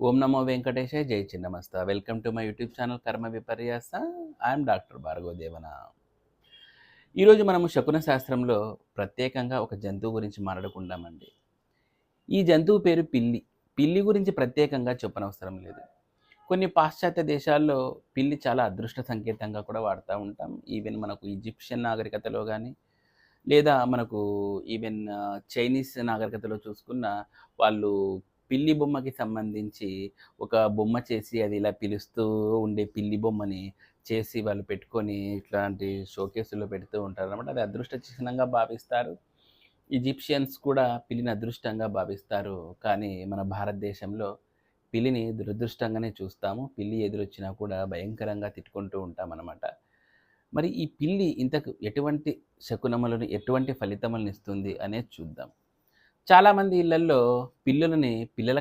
ఓం నమో వెంకటేశాయ జై Chinnamasta. Welcome to my YouTube channel కర్మ విపర్యాస ఐఎమ్ డాక్టర్ భార్గవ దేవన ఈరోజు మనము శకున శాస్త్రంలో ప్రత్యేకంగా ఒక జంతువు గురించి మాట్లాడుకుంటామండి ఈ జంతువు పేరు పిల్లి. పిల్లి గురించి ప్రత్యేకంగా చెప్పనవసరం లేదు. కొన్ని పాశ్చాత్య దేశాల్లో పిల్లి చాలా అదృష్ట సంకేతంగా కూడా వాడుతూ ఉంటాం. ఈవెన్ మనకు ఈజిప్షియన్ నాగరికతలో కానీ లేదా మనకు ఈవెన్ చైనీస్ uh, నాగరికతలో చూసుకున్న వాళ్ళు పిల్లి బొమ్మకి సంబంధించి ఒక బొమ్మ చేసి అది ఇలా పిలుస్తూ ఉండే పిల్లి బొమ్మని చేసి వాళ్ళు పెట్టుకొని ఇట్లాంటి షోకేసులో పెడుతూ ఉంటారు అనమాట అది అదృష్ట చిహ్నంగా భావిస్తారు. ఈజిప్షియన్స్ కూడా పిల్లిని అదృష్టంగా భావిస్తారు. కానీ మన భారతదేశంలో పిల్లిని దురదృష్టంగానే చూస్తాము. పిల్లి ఎదురొచ్చినా కూడా భయంకరంగా తిట్టుకుంటూ ఉంటాం అన్నమాట మరి ఈ పిల్లి ఇంతకు ఎటువంటి శకునములను ఎటువంటి ఫలితములను ఇస్తుంది అనేది చూద్దాం. చాలామంది ఇళ్ళల్లో పిల్లులని పిల్లల